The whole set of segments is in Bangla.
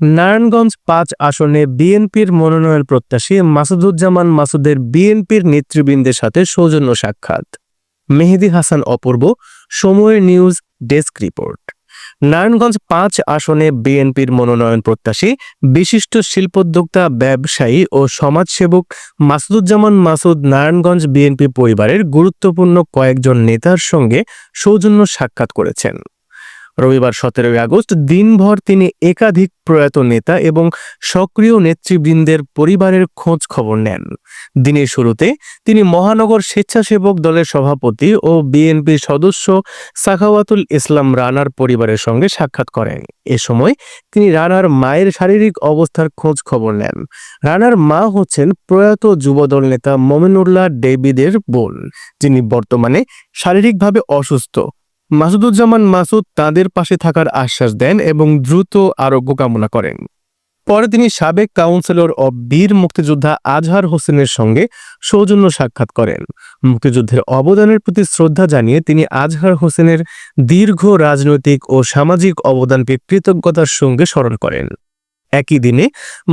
নারায়ণগঞ্জ পাঁচ আসনে বিএনপির মনোনয়ন প্রত্যাশী মাসুদুজ্জামান মাসুদের বিএনপির নেতৃবৃন্দের সাথে সৌজন্য সাক্ষাৎ। মেহেদি হাসান অপূর্ব সময়ের নিউজ ডেস্ক রিপোর্ট। নারায়ণগঞ্জ পাঁচ আসনে বিএনপির মনোনয়ন প্রত্যাশী বিশিষ্ট শিল্পোদ্যোক্তা, ব্যবসায়ী ও সমাজসেবক মাসুদুজ্জামান মাসুদ নারায়ণগঞ্জ বিএনপি পরিবারের গুরুত্বপূর্ণ কয়েকজন নেতার সঙ্গে সৌজন্য সাক্ষাৎ করেছেন। রবিবার সতেরোই আগস্ট দিনভর তিনি একাধিক প্রয়াত নেতা এবং সক্রিয় নেতৃবৃন্দের পরিবারের খোঁজ খবর নেন। দিনের শুরুতে তিনি মহানগর স্বেচ্ছাসেবক দলের সভাপতি ও বিএনপির সদস্য সাখাওয়াতুল ইসলাম রানার পরিবারের সঙ্গে সাক্ষাৎ করেন। এ সময় তিনি রানার মায়ের শারীরিক অবস্থার খোঁজ খবর নেন। রানার মা হচ্ছেন প্রয়াত যুবদল নেতা মোমিনুল্লাহ ডেভিদের বোন, যিনি বর্তমানে শারীরিকভাবে অসুস্থ। মাসুদুজ্জামান মাসুদ তাদের পাশে থাকার আশ্বাস দেন এবং দ্রুত আরোগ্য কামনা করেন। পরে তিনি সাবেক কাউন্সিলর অব বীর মুক্তিযোদ্ধা আজহার হোসেনের সঙ্গে সৌজন্য সাক্ষাৎ করেন। মুক্তিযুদ্ধের অবদানের প্রতি শ্রদ্ধা জানিয়ে তিনি আজহার হোসেনের দীর্ঘ রাজনৈতিক ও সামাজিক অবদানকে কৃতজ্ঞতার সঙ্গে স্মরণ করেন। একই দিনে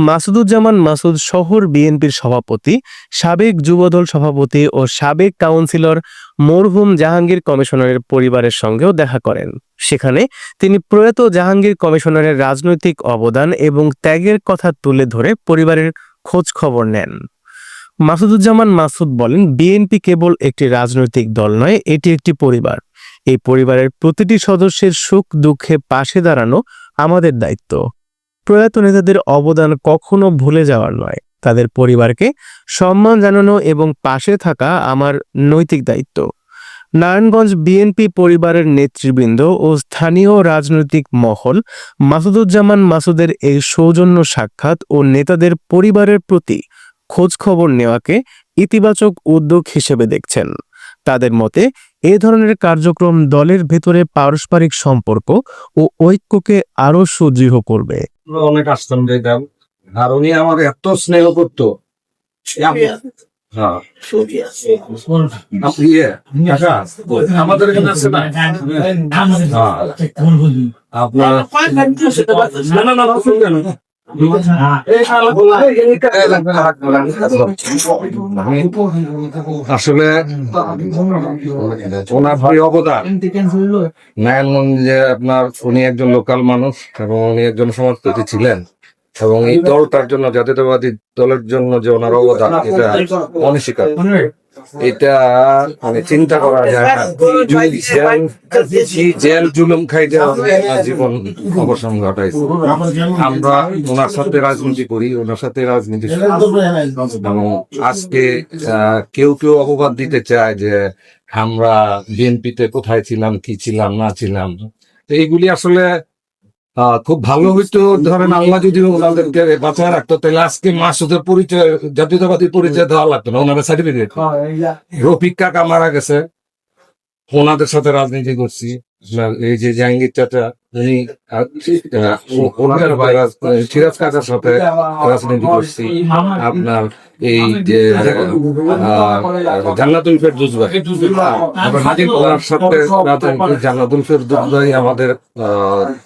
মাসুদুজ্জামান মাসুদ শহর বিএনপির সভাপতি, সাবেক যুবদল সভাপতি ও সাবেক কাউন্সিলর মরহুম জাহাঙ্গীর কমিশনারের পরিবারের সঙ্গেও দেখা করেন। সেখানে তিনি প্রয়াত জাহাঙ্গীর কমিশনারের রাজনৈতিক অবদান এবং ত্যাগের কথা তুলে ধরে পরিবারের খোঁজ খবর নেন। মাসুদুজ্জামান মাসুদ বলেন, বিএনপি কেবল একটি রাজনৈতিক দল নয়, এটি একটি পরিবার। এই পরিবারের প্রতিটি সদস্যের সুখ দুঃখে পাশে দাঁড়ানো আমাদের দায়িত্ব। প্রয়াত নেতাদের অবদান কখনো ভুলে যাওয়ার নয়। তাদের পরিবারকে সম্মান জানানো এবং পাশে থাকা আমার নৈতিক দায়িত্ব। নারায়ণগঞ্জ বিএনপি পরিবারের নেতৃবৃন্দ ও স্থানীয় রাজনৈতিক মহল মাসুদুজ্জামান মাসুদের এই সৌজন্য সাক্ষাৎ ও নেতাদের পরিবারের প্রতি খোঁজখবর নেওয়াকে ইতিবাচক উদ্যোগ হিসেবে দেখছেন। তাদের মতে এ ধরনের কার্যক্রম দলের ভেতরে পারস্পরিক সম্পর্ক ও ঐক্যকে আরও সুদৃঢ় করবে অনেক আসতাম যেতাম আর উনি আমার এত স্নেহ করতো হ্যাঁ আপনি ইয়ে, কাকা, আমাদের এখানে আছে না হ্যাঁ, আপনার আসলে ওনার যে অবদান। নারায়ণগঞ্জে আপনার উনি একজন লোকাল মানুষ এবং উনি একজন সমাজপতি ছিলেন এবং এই দলটার জন্য, জাতীয়তাবাদী দলের জন্য যে ওনার অবদান, এটা অনস্বীকার এটা মানে চিন্তা করা যায় জীবন অবসান ঘটাইছে। আমরা ওনার সাথে রাজনীতি করি, ওনার সাথে রাজনীতি আজকে কেউ কেউ অপবাদ দিতে চায় যে আমরা বিএনপিতে কোথায় ছিলাম, কি ছিলাম, না ছিলাম। এইগুলি আসলে খুব ভালো হইতো ধরেন আল্লাহ যদি ওনাদেরকে বাঁচায় রাখতো তাহলে আজকে মাসুদের পরিচয় জাতীয়তাবাদী পরিচয় দেওয়া লাগতো না ওনাদের সার্টিফিকেট রফিক কাকা মারা গেছে ওনাদের সাথে রাজনীতি করছি এই যে জাহাঙ্গীর চাচা সিরাজ কাকার সাথে রাজনীতি করছি। আপনার এই যে সাথে জান্নাতুল ফেরদৌস ভাই আমাদের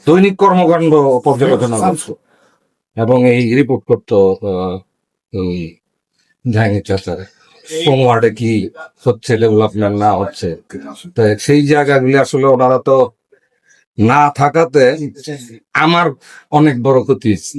দৈনিক কর্মকাণ্ড পর্যালোচনা করতো এবং এই রিপোর্ট করতো জাহাঙ্গীর চাচার কোন ওয়ার্ডে কি হচ্ছে ডেভেলপমেন্ট না হচ্ছে। সেই জায়গাগুলি আসলে ওনারা তো না থাকাতে আমার অনেক বড় ক্ষতি হয়েছে।